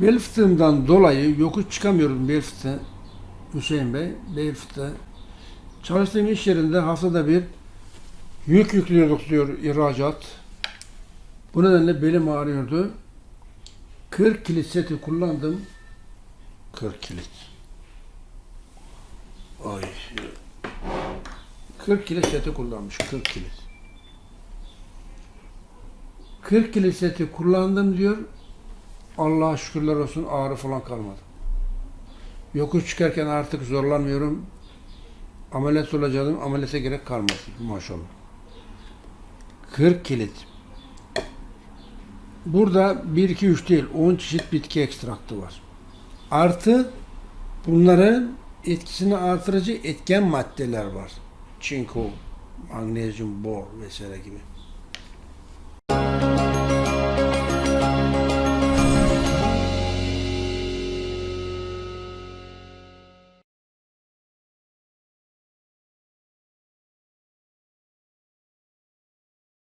Bel fıtığımdan dolayı yokuş çıkamıyorum bel fıtığı. Hüseyin Bey, bel fıtığı. Çalıştığım iş yerinde haftada bir yük yüklüyorduk diyor ihracat. Bu nedenle belim ağrıyordu. 40 kilit seti kullandım. 40 kilit. Ay. 40 kilit seti kullanmış. 40 kilit. 40 kilit seti kullandım diyor. Allah'a şükürler olsun ağrı falan kalmadı. Yokuş çıkarken artık zorlanmıyorum. Ameliyat olacağım. Ameliyata gerek kalmadı maşallah. 40 kilit. Burada 1, 2, 3 değil 10 çeşit bitki ekstraktı var. Artı bunların etkisini artırıcı etken maddeler var. Çinko, magnezyum, bor vesaire gibi.